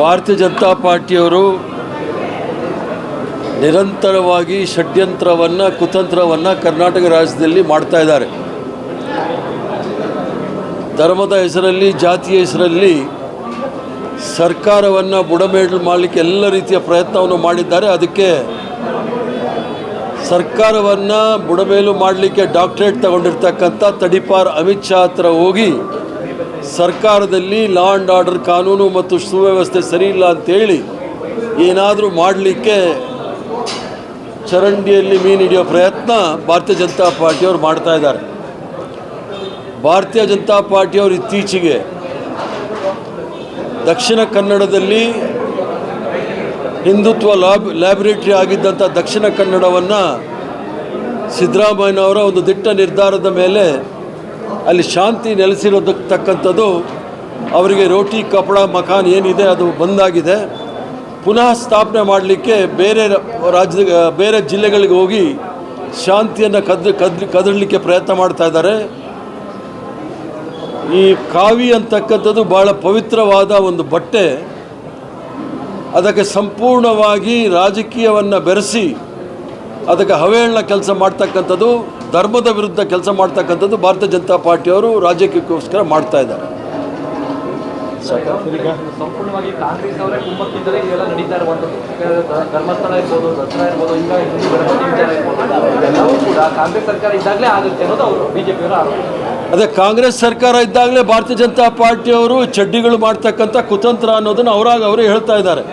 ಭಾರತೀಯ ಜನತಾ ಪಾರ್ಟಿಯವರು ನಿರಂತರವಾಗಿ ಷಡ್ಯಂತ್ರವನ್ನು, ಕುತಂತ್ರವನ್ನು ಕರ್ನಾಟಕ ರಾಜ್ಯದಲ್ಲಿ ಮಾಡ್ತಾ ಇದ್ದಾರೆ. ಧರ್ಮದ ಹೆಸರಲ್ಲಿ, ಜಾತಿಯ ಹೆಸರಲ್ಲಿ ಸರ್ಕಾರವನ್ನು ಬುಡಮೇಲು ಮಾಡಲಿಕ್ಕೆ ಎಲ್ಲ ರೀತಿಯ ಪ್ರಯತ್ನವನ್ನು ಮಾಡಿದ್ದಾರೆ. ಅದಕ್ಕೆ ಸರ್ಕಾರವನ್ನು ಬುಡಮೇಲು ಮಾಡಲಿಕ್ಕೆ ಡಾಕ್ಟ್ರೇಟ್ ತಗೊಂಡಿರ್ತಕ್ಕಂಥ ತಡಿಪಾರ್ ಅಮಿತ್ ಶಾ ಹತ್ರ ಹೋಗಿ ಸರ್ಕಾರದಲ್ಲಿ ಲಾ ಆ್ಯಂಡ್ ಆರ್ಡರ್ ಕಾನೂನು ಮತ್ತು ಸುವ್ಯವಸ್ಥೆ ಸರಿಯಿಲ್ಲ ಅಂತೇಳಿ ಏನಾದರೂ ಮಾಡಲಿಕ್ಕೆ ಚರಂಡಿಯಲ್ಲಿ ಮೀನು ಹಿಡಿಯೋ ಪ್ರಯತ್ನ ಭಾರತೀಯ ಜನತಾ ಪಾರ್ಟಿಯವರು ಮಾಡ್ತಾ ಇದ್ದಾರೆ. ಭಾರತೀಯ ಜನತಾ ಪಾರ್ಟಿಯವರು ಇತ್ತೀಚೆಗೆ ದಕ್ಷಿಣ ಕನ್ನಡದಲ್ಲಿ ಹಿಂದುತ್ವ ಲ್ಯಾಬ್ ಲ್ಯಾಬ್ರೇಟ್ರಿ ಆಗಿದ್ದಂಥ ದಕ್ಷಿಣ ಕನ್ನಡವನ್ನು ಸಿದ್ದರಾಮಯ್ಯನವರ ಒಂದು ದಿಟ್ಟ ನಿರ್ಧಾರದ ಮೇಲೆ ಅಲ್ಲಿ ಶಾಂತಿ ನೆಲೆಸಿರೋದಕ್ಕಂಥದ್ದು ಅವರಿಗೆ ರೋಟಿ, ಕಪಡ ಮಕಾನ್ ಏನಿದೆ ಅದು ಬಂದಾಗಿದೆ. ಪುನಃ ಸ್ಥಾಪನೆ ಮಾಡಲಿಕ್ಕೆ ಬೇರೆ ರಾಜ್ಯದ, ಬೇರೆ ಜಿಲ್ಲೆಗಳಿಗೆ ಹೋಗಿ ಶಾಂತಿಯನ್ನು ಕದ್ ಕದ್, ಕದಡಲಿಕ್ಕೆ ಪ್ರಯತ್ನ ಮಾಡ್ತಾ ಇದ್ದಾರೆ. ಈ ಕಾವಿ ಅಂತಕ್ಕಂಥದ್ದು ಭಾಳ ಪವಿತ್ರವಾದ ಒಂದು ಬಟ್ಟೆ. ಅದಕ್ಕೆ ಸಂಪೂರ್ಣವಾಗಿ ರಾಜಕೀಯವನ್ನು ಬೆರೆಸಿ ಅದಕ್ಕೆ ಹವೇಳನ ಕೆಲಸ ಮಾಡ್ತಕ್ಕಂಥದ್ದು. ಧರ್ಮದ ವಿರುದ್ಧ ಕೆಲಸ ಮಾಡ್ತಕ್ಕಂಥದ್ದು ಭಾರತೀಯ ಜನತಾ ಪಾರ್ಟಿಯವರು ರಾಜಕೀಯಕ್ಕೋಸ್ಕರ ಮಾಡ್ತಾ ಇದ್ದಾರೆ. ಅದೇ ಕಾಂಗ್ರೆಸ್ ಸರ್ಕಾರ ಇದ್ದಾಗಲೇ ಭಾರತೀಯ ಜನತಾ ಪಾರ್ಟಿಯವರು ಚಡ್ಡಿಗಳು ಮಾಡ್ತಕ್ಕಂಥ ಕುತಂತ್ರ ಅನ್ನೋದನ್ನು ಅವರಾಗ ಅವರೇ ಹೇಳ್ತಾ ಇದ್ದಾರೆ.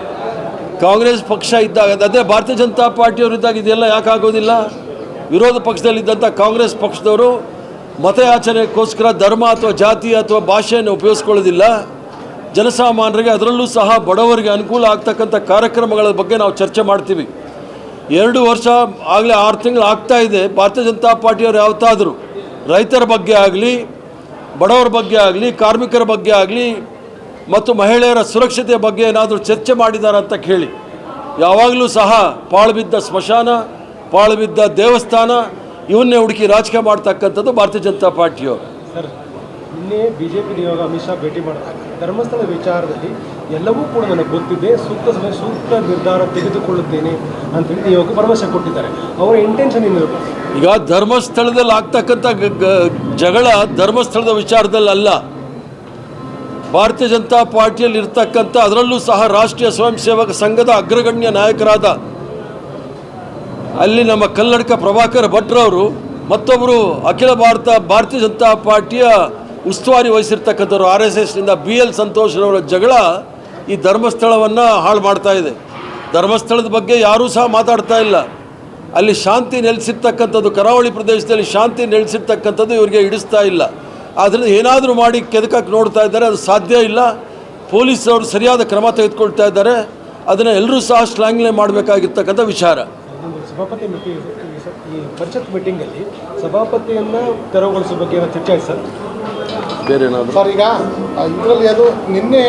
ಕಾಂಗ್ರೆಸ್ ಪಕ್ಷ ಇದ್ದಾಗ ಅದೇ ಭಾರತೀಯ ಜನತಾ ಪಾರ್ಟಿಯವರು ಇದ್ದಾಗ ಇದೆಲ್ಲ ಯಾಕೆ ಆಗೋದಿಲ್ಲ ವಿರೋಧ ಪಕ್ಷದಲ್ಲಿದ್ದಂಥ ಕಾಂಗ್ರೆಸ್ ಪಕ್ಷದವರು ಮತಯಾಚನೆಗೋಸ್ಕರ ಧರ್ಮ ಅಥವಾ ಜಾತಿ ಅಥವಾ ಭಾಷೆಯನ್ನು ಉಪಯೋಗಿಸ್ಕೊಳ್ಳೋದಿಲ್ಲ. ಜನಸಾಮಾನ್ಯರಿಗೆ ಅದರಲ್ಲೂ ಸಹ ಬಡವರಿಗೆ ಅನುಕೂಲ ಆಗ್ತಕ್ಕಂಥ ಕಾರ್ಯಕ್ರಮಗಳ ಬಗ್ಗೆ ನಾವು ಚರ್ಚೆ ಮಾಡ್ತೀವಿ. ಎರಡು ವರ್ಷ ಆಗಲೇ ಆರು ತಿಂಗಳು ಆಗ್ತಾ ಇದೆ. ಭಾರತೀಯ ಜನತಾ ಪಾರ್ಟಿಯವರು ಯಾವತ್ತಾದರೂ ರೈತರ ಬಗ್ಗೆ ಆಗಲಿ, ಬಡವರ ಬಗ್ಗೆ ಆಗಲಿ, ಕಾರ್ಮಿಕರ ಬಗ್ಗೆ ಆಗಲಿ ಮತ್ತು ಮಹಿಳೆಯರ ಸುರಕ್ಷತೆಯ ಬಗ್ಗೆ ಏನಾದರೂ ಚರ್ಚೆ ಮಾಡಿದ್ದಾರೆ ಅಂತ ಕೇಳಿ. ಯಾವಾಗಲೂ ಸಹ ಪಾಳು ಬಿದ್ದ ಸ್ಮಶಾನ ಪಾಳು ಬಿದ್ದ ದೇವಸ್ಥಾನ ಇವನ್ನೇ ಹುಡುಕಿ ರಾಜಕೀಯ ಮಾಡ್ತಕ್ಕಂಥದ್ದು ಭಾರತೀಯ ಜನತಾ ಪಾರ್ಟಿಯವರು. ಸರ್ ನಿನ್ನೆ ಬಿಜೆಪಿ ನಿಯೋಗ ಅಮಿತ್ ಶಾ ಭೇಟಿ ಮಾಡಿದಾಗ ಧರ್ಮಸ್ಥಳ ವಿಚಾರದಲ್ಲಿ ಎಲ್ಲವೂ ಕೂಡ ನನಗೆ ಗೊತ್ತಿದೆ ಸೂಕ್ತ ಸಮಯ ಸೂಕ್ತ ನಿರ್ಧಾರ ತೆಗೆದುಕೊಳ್ಳುತ್ತೇನೆ ಅಂತೇಳಿ ನಿಯೋಗ ಭರವಸೆ ಕೊಟ್ಟಿದ್ದಾರೆ. ಅವರ ಇಂಟೆನ್ಷನ್ ಏನಿರಬೇಕು ಈಗ ಧರ್ಮಸ್ಥಳದಲ್ಲಿ ಆಗ್ತಕ್ಕಂಥ ಜಗಳ ಧರ್ಮಸ್ಥಳದ ವಿಚಾರದಲ್ಲಿ ಅಲ್ಲ. ಭಾರತೀಯ ಜನತಾ ಪಾರ್ಟಿಯಲ್ಲಿ ಇರ್ತಕ್ಕಂಥ ಅದರಲ್ಲೂ ಸಹ ರಾಷ್ಟ್ರೀಯ ಸ್ವಯಂ ಸೇವಕ ಸಂಘದ ಅಗ್ರಗಣ್ಯ ನಾಯಕರಾದ ಅಲ್ಲಿ ನಮ್ಮ ಕನ್ನಡಕ ಪ್ರಭಾಕರ್ ಭಟ್ರವರು ಮತ್ತೊಬ್ಬರು ಅಖಿಲ ಭಾರತ, ಭಾರತೀಯ ಜನತಾ ಪಾರ್ಟಿಯ ಉಸ್ತುವಾರಿ ವಹಿಸಿರ್ತಕ್ಕಂಥವ್ರು ಆರ್ ಎಸ್ ಎಸ್ನಿಂದ ಬಿ ಎಲ್ ಸಂತೋಷ್ರವರ ಜಗಳ ಈ ಧರ್ಮಸ್ಥಳವನ್ನು ಹಾಳು ಮಾಡ್ತಾ ಇದೆ. ಧರ್ಮಸ್ಥಳದ ಬಗ್ಗೆ ಯಾರೂ ಸಹ ಮಾತಾಡ್ತಾ ಇಲ್ಲ. ಅಲ್ಲಿ ಶಾಂತಿ ನೆಲೆಸಿರ್ತಕ್ಕಂಥದ್ದು ಕರಾವಳಿ ಪ್ರದೇಶದಲ್ಲಿ ಶಾಂತಿ ನೆಲೆಸಿರ್ತಕ್ಕಂಥದ್ದು ಇವರಿಗೆ ಹಿಡಿಸ್ತಾ ಇಲ್ಲ. ಆದ್ದರಿಂದ ಏನಾದರೂ ಮಾಡಿ ಕೆದಕಕ್ಕೆ ನೋಡ್ತಾ ಇದ್ದಾರೆ, ಅದು ಸಾಧ್ಯ ಇಲ್ಲ. ಪೊಲೀಸ್ ಅವರು ಸರಿಯಾದ ಕ್ರಮ ತೆಗೆದುಕೊಳ್ತಾ ಇದ್ದಾರೆ. ಅದನ್ನು ಎಲ್ಲರೂ ಸಹ ಶ್ಲಾಘನೆ ಮಾಡಬೇಕಾಗಿರ್ತಕ್ಕಂಥ ವಿಚಾರ. ಸಭಾಪತಿ ಮೀಟಿಂಗ್ ಈ ಪರಿಷತ್ ಮೀಟಿಂಗಲ್ಲಿ ಸಭಾಪತಿಯನ್ನು ತೆರವುಗೊಳಿಸೋ ಬಗ್ಗೆ ಏನೋ ಚರ್ಚೆ ಆಯ್ತು ಸರ್. ಬೇರೆ ಏನಾದರೂ? ಸರ್ ಈಗ ಇದರಲ್ಲಿ ಅದು ನಿನ್ನೆ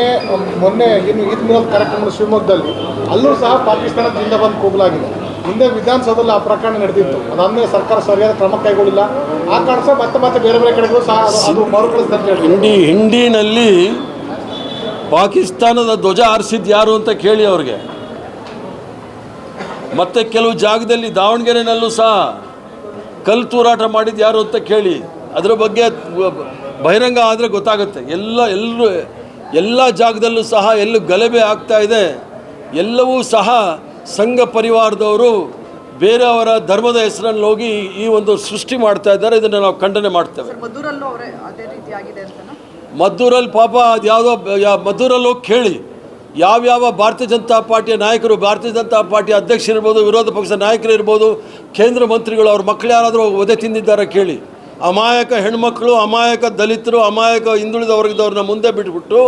ಮೊನ್ನೆ ಏನು ಈದ್ ಮಿಲಾದ್ ಕಾರ್ಯಕ್ರಮ ಶಿವಮೊಗ್ಗದಲ್ಲಿ ಅಲ್ಲೂ ಸಹ ಪಾಕಿಸ್ತಾನ ಜಿಂದಾಬಾದ್ ಕೂಗಲಾಗಿದೆ. ಹಿಂದೆ ವಿಧಾನಸೌಧದಲ್ಲಿ ಆ ಪ್ರಕರಣ ನಡೆದಿತ್ತು. ಅದಾದ್ಮೇಲೆ ಸರ್ಕಾರ ಸರಿಯಾದ ಕ್ರಮ ಕೈಗೊಳ್ಳಿಲ್ಲ. ಆ ಕಾರಣ ಸಹ ಮತ್ತೆ ಮತ್ತೆ ಬೇರೆ ಬೇರೆ ಕಡೆಗೂ ಸಹ ಅದು- ಹೇಳಿ ಹಿಂಡಿ ಹಿಂಡಿನಲ್ಲಿ ಪಾಕಿಸ್ತಾನದ ಧ್ವಜ ಹಾರಿಸಿದ್ದು ಯಾರು ಅಂತ ಕೇಳಿ ಅವ್ರಿಗೆ. ಮತ್ತೆ ಕೆಲವು ಜಾಗದಲ್ಲಿ ದಾವಣಗೆರೆನಲ್ಲೂ ಸಹ ಕಲ್ಲು ತೂರಾಟ ಮಾಡಿದ್ದು ಯಾರು ಅಂತ ಕೇಳಿ ಅದರ ಬಗ್ಗೆ ಬಹಿರಂಗ ಆದರೆ ಗೊತ್ತಾಗುತ್ತೆ. ಎಲ್ಲ ಎಲ್ಲರೂ ಎಲ್ಲ ಜಾಗದಲ್ಲೂ ಸಹ ಎಲ್ಲೂ ಗಲಭೆ ಆಗ್ತಾ ಇದೆ. ಎಲ್ಲವೂ ಸಹ ಸಂಘ ಪರಿವಾರದವರು ಬೇರೆಯವರ ಧರ್ಮದ ಹೆಸರಲ್ಲಿ ಹೋಗಿ ಈ ಒಂದು ಸೃಷ್ಟಿ ಮಾಡ್ತಾ ಇದ್ದಾರೆ. ಇದನ್ನು ನಾವು ಖಂಡನೆ ಮಾಡ್ತೇವೆ. ಮದ್ದೂರಲ್ಲೂ ಪಾಪ ಅದು ಯಾವುದೋ ಮದ್ದೂರಲ್ಲಿ ಹೋಗಿ ಕೇಳಿ. ಯಾವ್ಯಾವ ಭಾರತೀಯ ಜನತಾ ಪಾರ್ಟಿಯ ನಾಯಕರು, ಭಾರತೀಯ ಜನತಾ ಪಾರ್ಟಿಯ ಅಧ್ಯಕ್ಷರಿರ್ಬೋದು, ವಿರೋಧ ಪಕ್ಷದ ನಾಯಕರು ಇರ್ಬೋದು ಕೇಂದ್ರ ಮಂತ್ರಿಗಳು ಅವ್ರ ಮಕ್ಕಳು ಯಾರಾದರೂ ಒದೆ ತಿಂದಿದ್ದಾರೆ ಕೇಳಿ. ಅಮಾಯಕ ಹೆಣ್ಮಕ್ಳು, ಅಮಾಯಕ ದಲಿತರು, ಅಮಾಯಕ ಹಿಂದುಳಿದ ವರ್ಗದವ್ರನ್ನ ಮುಂದೆ ಬಿಟ್ಬಿಟ್ಟು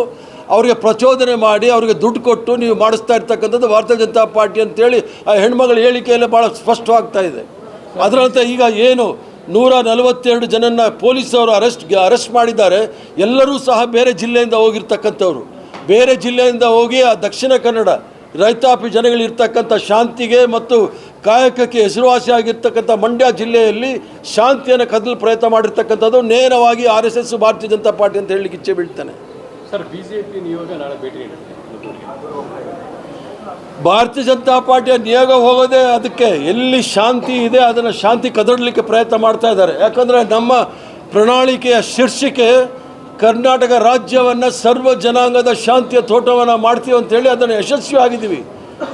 ಅವರಿಗೆ ಪ್ರಚೋದನೆ ಮಾಡಿ, ಅವರಿಗೆ ದುಡ್ಡು ಕೊಟ್ಟು ನೀವು ಮಾಡಿಸ್ತಾ ಇರ್ತಕ್ಕಂಥದ್ದು ಭಾರತೀಯ ಜನತಾ ಪಾರ್ಟಿ ಅಂತೇಳಿ ಆ ಹೆಣ್ಮಗಳ ಹೇಳಿಕೆಯಲ್ಲಿ ಭಾಳ ಸ್ಪಷ್ಟವಾಗ್ತಾ ಇದೆ. ಅದರಂತೆ ಈಗ ಏನು ನೂರ ನಲವತ್ತೆರಡು ಜನನ್ನ ಪೊಲೀಸವರು ಅರೆಸ್ಟ್ ಅರೆಸ್ಟ್ ಮಾಡಿದ್ದಾರೆ. ಎಲ್ಲರೂ ಸಹ ಬೇರೆ ಜಿಲ್ಲೆಯಿಂದ ಹೋಗಿರ್ತಕ್ಕಂಥವ್ರು. ಬೇರೆ ಜಿಲ್ಲೆಯಿಂದ ಹೋಗಿ ಆ ದಕ್ಷಿಣ ಕನ್ನಡ ರೈತಾಪಿ ಜನಗಳಿರ್ತಕ್ಕಂಥ ಶಾಂತಿಗೆ ಮತ್ತು ಕಾಯಕಕ್ಕೆ ಹೆಸರುವಾಸಿಯಾಗಿರ್ತಕ್ಕಂಥ ಮಂಡ್ಯ ಜಿಲ್ಲೆಯಲ್ಲಿ ಶಾಂತಿಯನ್ನು ಕದಲು ಪ್ರಯತ್ನ ಮಾಡಿರ್ತಕ್ಕಂಥದ್ದು ನೇರವಾಗಿ ಆರ್ ಎಸ್ ಎಸ್ ಭಾರತೀಯ ಜನತಾ ಪಾರ್ಟಿ ಅಂತ ಹೇಳಲಿಕ್ಕೆ ಇಚ್ಛೆ ಬೀಳ್ತಾನೆ. ಸರ್ ಬಿಜೆಪಿ ನಿಯೋಗ ನಾಳೆ ಭೇಟಿ ಭಾರತೀಯ ಜನತಾ ಪಾರ್ಟಿಯ ನಿಯೋಗ ಹೋಗೋದೇ ಅದಕ್ಕೆ ಎಲ್ಲಿ ಶಾಂತಿ ಇದೆ ಅದನ್ನು ಶಾಂತಿ ಕದಡಲಿಕ್ಕೆ ಪ್ರಯತ್ನ ಮಾಡ್ತಾ ಇದ್ದಾರೆ. ಯಾಕಂದರೆ ನಮ್ಮ ಪ್ರಣಾಳಿಕೆಯ ಶೀರ್ಷಿಕೆ ಕರ್ನಾಟಕ ರಾಜ್ಯವನ್ನು ಸರ್ವ ಜನಾಂಗದ ಶಾಂತಿಯ ತೋಟವನ್ನು ಮಾಡ್ತೀವಿ ಅಂತೇಳಿ ಅದನ್ನು ಯಶಸ್ವಿ ಆಗಿದ್ದೀವಿ.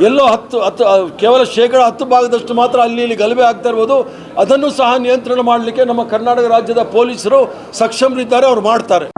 ಎಲ್ಲೋ ಹತ್ತು ಹತ್ತು ಕೇವಲ ಶೇಕಡ ಹತ್ತು ಭಾಗದಷ್ಟು ಮಾತ್ರ ಅಲ್ಲಿ ಇಲ್ಲಿ ಗಲಭೆ ಆಗ್ತಾ ಇರ್ಬೋದು. ಅದನ್ನು ಸಹ ನಿಯಂತ್ರಣ ಮಾಡಲಿಕ್ಕೆ ನಮ್ಮ ಕರ್ನಾಟಕ ರಾಜ್ಯದ ಪೊಲೀಸರು ಸಕ್ಷಮರಿದ್ದಾರೆ, ಅವ್ರು ಮಾಡ್ತಾರೆ.